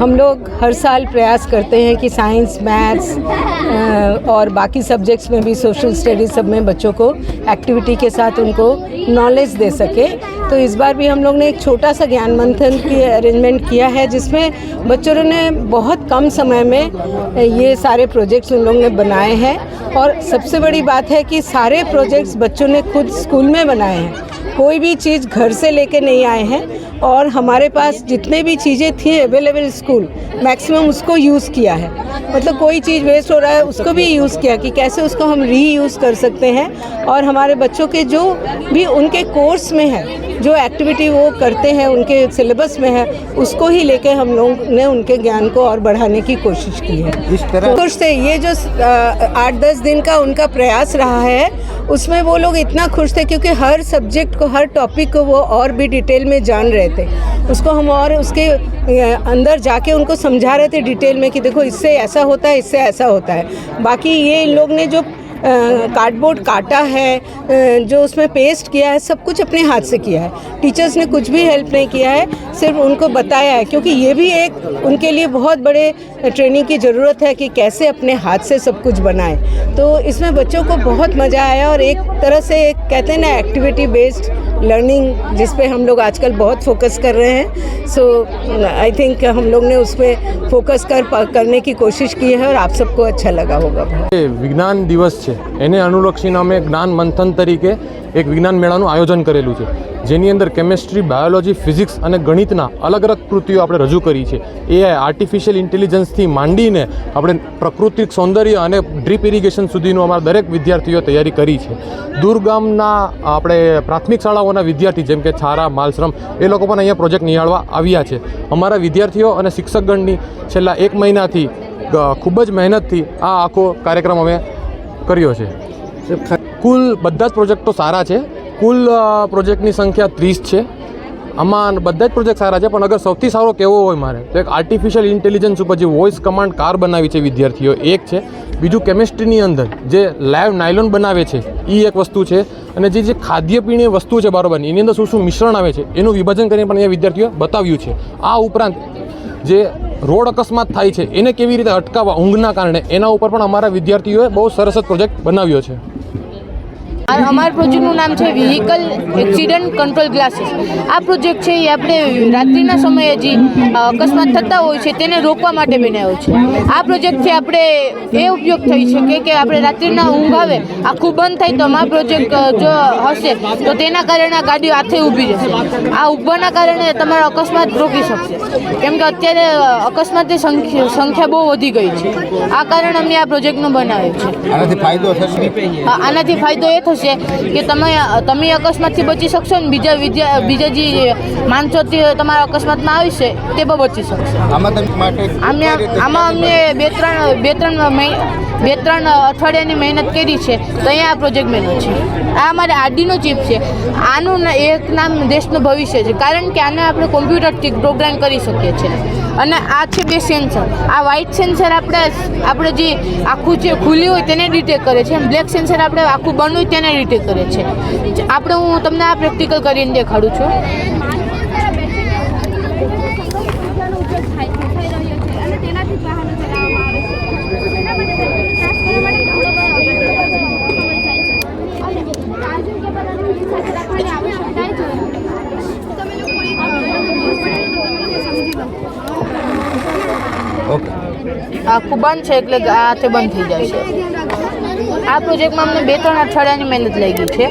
हम लोग हर साल प्रयास करते हैं कि साइंस, मैथ्स और बाकी सब्जेक्ट्स में भी, सोशल स्टडीज़ सब में बच्चों को एक्टिविटी के साथ उनको नॉलेज दे सके। तो इस बार भी हम लोग ने एक छोटा सा ज्ञान मंथन की अरेंजमेंट किया है, जिसमें बच्चों ने बहुत कम समय में ये सारे प्रोजेक्ट्स उन लोग ने बनाए हैं। और सबसे बड़ी बात है कि सारे प्रोजेक्ट्स बच्चों ने खुद स्कूल में बनाए हैं। कोई भी चीज़ घर से लेके नहीं आए हैं। और हमारे पास जितने भी चीज़ें थी अवेलेबल स्कूल मैक्सिमम उसको यूज़ किया है। मतलब कोई चीज़ वेस्ट हो रहा है, उसको भी यूज़ किया कि कैसे उसको हम री यूज़ कर सकते हैं। और हमारे बच्चों के जो भी उनके कोर्स में है जो एक्टिविटी वो करते हैं उनके सिलेबस में है उसको ही लेके हम लोग ने उनके ज्ञान को और बढ़ाने की कोशिश की है। इस तरह खुश थे ये जो आठ दस दिन का उनका प्रयास रहा है उसमें वो लोग इतना खुश थे क्योंकि हर सब्जेक्ट को हर टॉपिक को वो और भी डिटेल में जान रहे थे। उसको हम और उसके अंदर जाके उनको समझा रहे थे डिटेल में कि देखो इससे ऐसा होता है इससे ऐसा होता है। बाकी ये इन लोग ने जो कार्डबोर्ड काटा है जो उसमें पेस्ट किया है, सब कुछ अपने हाथ से किया है। टीचर्स ने कुछ भी हेल्प नहीं किया है, सिर्फ़ उनको बताया है, क्योंकि ये भी एक उनके लिए बहुत बड़े ट्रेनिंग की ज़रूरत है कि कैसे अपने हाथ से सब कुछ बनाए। तो इसमें बच्चों को बहुत मज़ा आया और एक तरह से कहते हैं ना एक्टिविटी बेस्ड लर्निंग जिस पे हम लोग आजकल बहुत फोकस कर रहे हैं सो आई थिंक हम लोग ने उस पर फोकस कर करने की कोशिश की है और आप सबको अच्छा लगा होगा એ વિજ્ઞાન દિવસ છે એને અનુલક્ષીને અમે જ્ઞાન મંથન તરીકે એક વિજ્ઞાન મેળાનું આયોજન કરેલું છે જેની અંદર કેમેસ્ટ્રી બાયોલોજી ફિઝિક્સ અને ગણિતના અલગ અલગ કૃતિઓ આપણે રજૂ કરી છે. એ આર્ટિફિશિયલ ઇન્ટેલિજન્સથી માંડીને આપણે પ્રાકૃતિક સૌંદર્ય અને ડ્રીપ ઇરિગેશન સુધીનું અમારા દરેક વિદ્યાર્થીઓ તૈયારી કરી છે. દૂરગામના આપણે પ્રાથમિક શાળાઓના વિદ્યાર્થી જેમ કે છારા માલશ્રમ એ લોકો પણ અહીંયા પ્રોજેક્ટ નિહાળવા આવ્યા છે. અમારા વિદ્યાર્થીઓ અને શિક્ષકગણની છેલ્લા એક મહિનાથી ખૂબ જ મહેનતથી આ આખો કાર્યક્રમ અમે કર્યો છે. કુલ બધા જ પ્રોજેક્ટો સારા છે. કુલ પ્રોજેક્ટની સંખ્યા ત્રીસ છે. આમાં બધા જ પ્રોજેક્ટ સારા છે, પણ અગર સૌથી સારો કેવો હોય મારે? તો એક આર્ટિફિશિયલ ઇન્ટેલિજન્સ ઉપર જે વોઇસ કમાન્ડ કાર બનાવી છે વિદ્યાર્થીઓ, એક છે. બીજું કેમિસ્ટ્રીની અંદર જે લાઈવ નાયલોન બનાવે છે એ એક વસ્તુ છે. અને જે જે ખાદ્ય પીણી વસ્તુ છે બરાબર, એની અંદર શું શું મિશ્રણ આવે છે, એનું વિભાજન કરીને પણ અહીંયા વિદ્યાર્થીઓએ બતાવ્યું છે. આ ઉપરાંત જે રોડ અકસ્માત થાય છે, એને કેવી રીતે અટકાવવા ઊંઘના કારણે, એના ઉપર પણ અમારા વિદ્યાર્થીઓએ બહુ સરસ પ્રોજેક્ટ બનાવ્યો છે. અમારા પ્રોજેક્ટનું નામ છે વ્હીકલ એક્સિડન્ટ કંટ્રોલ ગ્લાસીસ આ પ્રોજેક્ટ છે એ આપણે રાત્રિના સમયે જે અકસ્માત થતા હોય છે તેને રોકવા માટે બનાવ્યો છે. આ પ્રોજેક્ટથી આપણે એ ઉપયોગ થઈ શકે કે આપણે રાત્રિના ઊંઘ આવે આખું બંધ થાય તો અમારા પ્રોજેક્ટ જો હશે તો તેના કારણે આ ગાડી હાથે ઊભી જશે આ ઊભવાના કારણે તમારો અકસ્માત રોકી શકશે. કેમ કે અત્યારે અકસ્માતની સંખ્યા સંખ્યા બહુ વધી ગઈ છે. આ કારણે અમે આ પ્રોજેક્ટનું બનાવ્યો છે. આનાથી ફાયદો થશે? આનાથી ફાયદો એ થશે કે તમે તમે અકસ્માતથી બચી શકશો ને બીજા વિદ્યા બીજા જે માણસોથી તમારા અકસ્માતમાં આવશે તે પણ બચી શકશે. આમાં અમે આમાં અમને બે ત્રણ બે ત્રણ બે ત્રણ અઠવાડિયાની મહેનત કરી છે, તો અહીંયા આ પ્રોજેક્ટ બન્યો છે. આ અમારે આરડીનો ચીપ છે. આનું એક નામ દેશનું ભવિષ્ય છે, કારણ કે આને આપણે કોમ્પ્યુટરથી પ્રોગ્રામ કરી શકીએ છીએ. અને આ છે બે સેન્સર આ વ્હાઇટ સેન્સર આપણે આપણે જે આખું જે ખુલ્યું હોય તેને ડિટેક્ટ કરે છે બ્લેક સેન્સર આપણે આખું બંધ હોય તેને ડિટેક્ટ કરે છે. આપણે હું તમને આ પ્રેક્ટિકલ કરીને દેખાડું છું. ઓકે આખું બંધ છે એટલે આ તે બંધ થઈ જાય છે ધ્યાન રાખજો આ પ્રોજેક્ટમાં અમને બે ત્રણ અઠવાડિયાની મહેનત લાગી છે